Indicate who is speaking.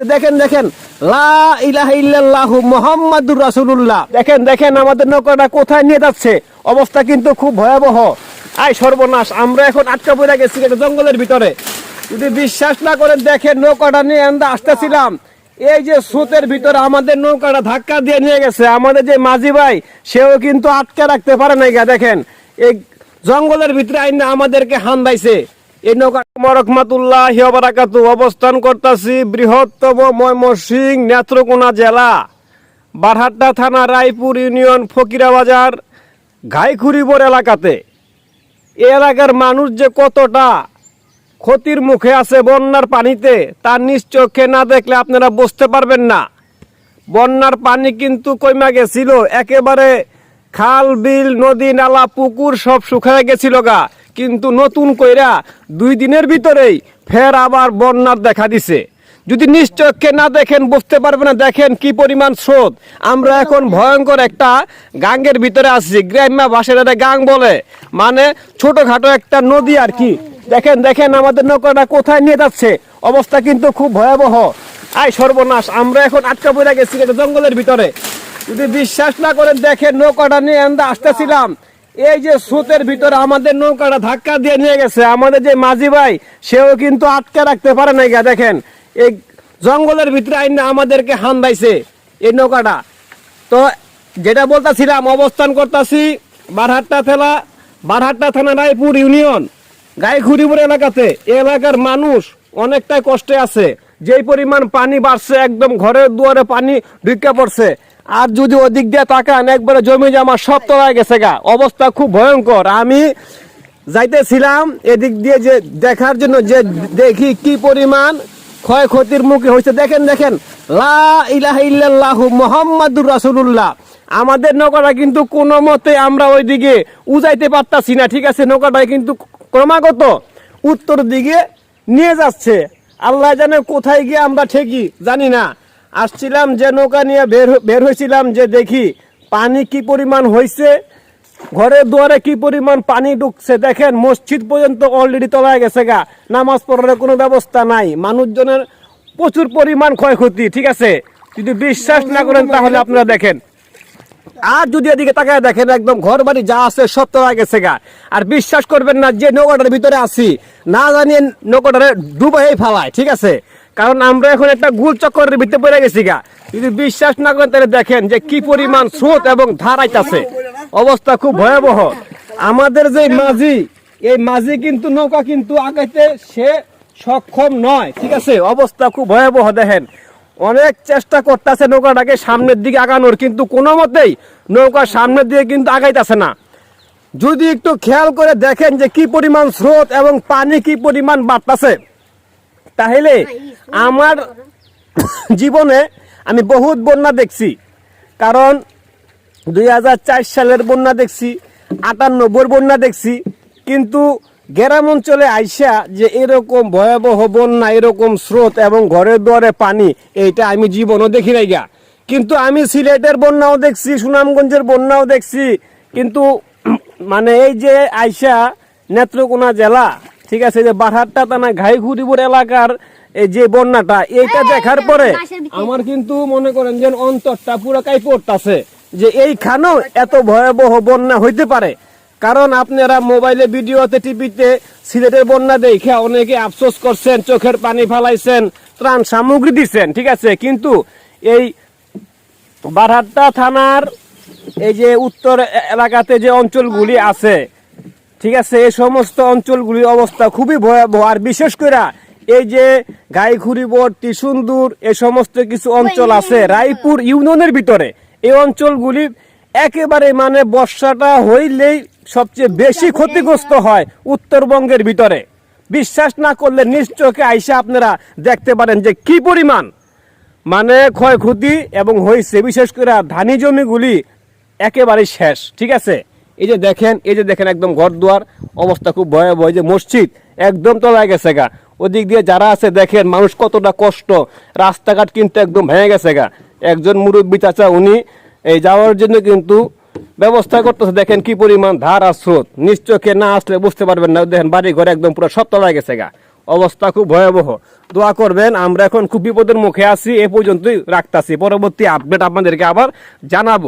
Speaker 1: দেখেন দেখেন। লা ইলাহা ইল্লাল্লাহু মুহাম্মাদুর রাসূলুল্লাহ। দেখেন দেখেন, আমাদের নৌকাটা কোথায় নিয়ে যাচ্ছে? অবস্থা কিন্তু খুব ভয়াবহ। আই সর্বনাশ, আমরা এখন আটকা পড়ে গেছি একটা জঙ্গলের ভিতরে। যদি বিশ্বাস না করেন, দেখেন নৌকাটা নিয়ে আমরা আসতেছিলাম। এই যে স্রোতের ভিতরে আমাদের নৌকাটা ধাক্কা দিয়ে নিয়ে গেছে। আমাদের যে মাঝি ভাই, সেও কিন্তু আটকে রাখতে পারে না গা, দেখেন। এই জঙ্গলের ভিতরে আইনা আমাদেরকে মরকমাতুল্লাহ বারাকাতু অবস্থান বৃহত্তম নেত্রকোনা জেলা। থানা রায়পুর ইউনিয়ন ঘাইখুরিবর এলাকাতে। এলাকার মানুষ যে কতটা ক্ষতির মুখে আছে বন্যার পানিতে তার নিজ চোখে না দেখলে আপনারা বুঝতে পারবেন না। বন্যার পানি কিন্তু কইমা গেছিল, একেবারে খাল, বিল, নদী, নালা, পুকুর সব শুকায় গেছিল গা। কিন্তু নতুন কইরা দুই দিনের ভিতরেই ফের আবার বন্যার দেখা দিছে। যদি নিশ্চয়কে না দেখেন বুঝতে পারবে না, দেখেন কি পরিমাণ স্রোত। আমরা এখন ভয়ঙ্কর একটা গাঙ্গের ভিতরে আসছি গ্রাম্য ভাষার একটা গাং বলে। মানে ছোটোখাটো একটা নদী আর কি। দেখেন দেখেন আমাদের নৌকাটা কোথায় নিয়ে যাচ্ছে। অবস্থা কিন্তু খুব ভয়াবহ। আই সর্বনাশ, আমরা এখন আটকা পড়ে গেছি জঙ্গলের ভিতরে। যদি বিশ্বাস না করেন, দেখেন নৌকাটা নিয়ে আমরা আসতেছিলাম। এই যে স্রোতের ভিতরে আমাদের নৌকাটা ধাক্কা দিয়ে নিয়ে গেছে, আমাদের যে মাঝি ভাই, সেও কিন্তু আটকে রাখতে পারে নাই গা। দেখেন, এই জঙ্গলের ভিতরে আইনা আমাদেরকে হান্দাইছে এই নৌকাটা। তো যেটা বলতাছিলাম, অবস্থান করতেছি বারহাট্টা থানা বারহাট্টা থানা রায়পুর ইউনিয়ন, গাইখুরিপুর এলাকাতে। এলাকার মানুষ অনেকটাই কষ্টে আছে। যেই পরিমাণ পানি বাড়ছে, একদম ঘরের দুয়ারে পানি ঢুকে পড়ছে। আর যদি ওদিক দিয়ে তাকান, একবারে জমি জামা সব তলায় গেছে গা। অবস্থা খুব ভয়ঙ্কর। আমি যাইতেছিলাম এদিক দিয়ে যে দেখার জন্য, যে দেখি কি পরিমাণ ক্ষয়ক্ষতির মুখে হয়েছে। দেখেন দেখেন। লা ইলাহা মুহাম্মাদুর রাসূলুল্লাহ। আমাদের নৌকাটা কিন্তু কোনো মতে আমরা ওইদিকে উজাইতে পারতাছি না। ঠিক আছে, নৌকাটা কিন্তু ক্রমাগত উত্তর দিকে নিয়ে যাচ্ছে। আল্লাহ জানে কোথায় গিয়ে আমরা ঠেকি, জানি না। আসছিলাম যে নৌকা নিয়ে বের বের হয়েছিলাম যে দেখি পানি কি পরিমাণ হয়েছে ঘরের দুয়ারে কি পরিমাণ পানি ঢুকছে, দেখেন মসজিদ পর্যন্ত অলরেডি তলায় গেছে গা, নামাজ পড়ার কোনো ব্যবস্থা নাই, মানুষজনের প্রচুর পরিমাণ ক্ষয়ক্ষতি, ঠিক আছে? যদি বিশ্বাস না করেন তাহলে আপনারা দেখেন। আর যদি এদিকে তাকায় দেখেন, একদম ঘর বাড়ি যা আছে সব তলায় গেছে গা। আর বিশ্বাস করবেন না যে নৌকাটার ভিতরে আছি, না জানিয়ে নৌকাটারে ডুবাই ফেলায়, ঠিক আছে? কারণ আমরা এখন একটা গুল চক্করের ভিতরে পড়ে গেছি গা। যদি বিশ্বাস না করেন, তাহলে দেখেন যে কি পরিমাণ স্রোত এবং ধার আইতাছে। অবস্থা খুব ভয়াবহ। আমাদের যে মাঝি, এই মাঝি কিন্তু নৌকা কিন্তু আগাইতে সে সক্ষম নয়, ঠিক আছে? অবস্থা খুব ভয়াবহ, দেখেন। অনেক চেষ্টা করতেছে নৌকাটাকে সামনের দিকে আগানোর, কিন্তু কোনো মতেই নৌকা সামনের দিকে কিন্তু আগাইতেছে না। যদি একটু খেয়াল করে দেখেন যে কি পরিমাণ স্রোত এবং পানি কি পরিমাণ বাড়তেছে। তাহলে আমার জীবনে আমি বহুত বন্যা দেখছি। কারণ দুই হাজার চার সালের বন্যা দেখছি আটান্নব্বই বন্যা দেখছি। কিন্তু গ্রাম অঞ্চলে আইসা যে এরকম ভয়াবহ বন্যা এরকম স্রোত এবং ঘরের দুয়ারে পানি এইটা আমি জীবনও দেখি নাই গা। কিন্তু আমি সিলেটের বন্যাও দেখছি সুনামগঞ্জের বন্যাও দেখছি। কিন্তু মানে এই যে আইসা নেত্রকোনা জেলা ঠিক আছে যে বারহাট্টা থানা ঘাইঘুরিপুর এলাকার এই যে বন্যাটা এইটা দেখার পরে আমার কিন্তু মনে করেন যে অন্তরটা পুরো কাই পড়তাছে যে এইখানেও এত ভয়াবহ বন্যা হইতে পারে। কারণ আপনারা মোবাইলে ভিডিওতে টিভিতে সিলেটের বন্যা দেখে অনেকে আফসোস করছেন চোখের পানি ফালাইছেন ত্রাণ সামগ্রী দিচ্ছেন ঠিক আছে? কিন্তু এই বারহাট্টা থানার এই যে উত্তর এলাকাতে যে অঞ্চলগুলি আছে ঠিক আছে এই সমস্ত অঞ্চলগুলির অবস্থা খুবই ভয়াবহ। আর বিশেষ করে এই যে গাইখুড়িবর ত্রিসুন্দুর এ সমস্ত কিছু অঞ্চল আছে রায়পুর ইউনিয়নের ভিতরে। এই অঞ্চলগুলি একেবারে মানে বর্ষাটা হইলেই সবচেয়ে বেশি ক্ষতিগ্রস্ত হয় উত্তরবঙ্গের ভিতরে। বিশ্বাস না করলে নিশ্চয়কে আইসা আপনারা দেখতে পারেন যে কি পরিমাণ মানে ক্ষয়ক্ষতি এবং হয়েছে বিশেষ করে ধানি জমিগুলি একেবারে শেষ ঠিক আছে? এই যে দেখেন, এই যে দেখেন একদম ঘর দুয়ার অবস্থা খুব ভয়াবহ যে মসজিদ একদম তলায় গেছে গা। ওদিক দিয়ে যারা আছে দেখেন, মানুষ কতটা কষ্ট, রাস্তাঘাট কিন্তু একদম ভেঙে গেছে গা। একজন মুরব্বী চাচা, উনি এই যাওয়ার জন্য কিন্তু ব্যবস্থা করতেছে। দেখেন কি পরিমাণ ধার আর স্রোত। নিশ্চয়কে না আসলে বুঝতে পারবেন না, দেখেন বাড়ি ঘরে একদম পুরো সব তলায় গেছে গা। অবস্থা খুব ভয়াবহ। দোয়া করবেন, আমরা এখন খুব বিপদের মুখে আছি, এ পর্যন্তই রাখতাছি। পরবর্তী আপডেট আপনাদেরকে আবার জানাব।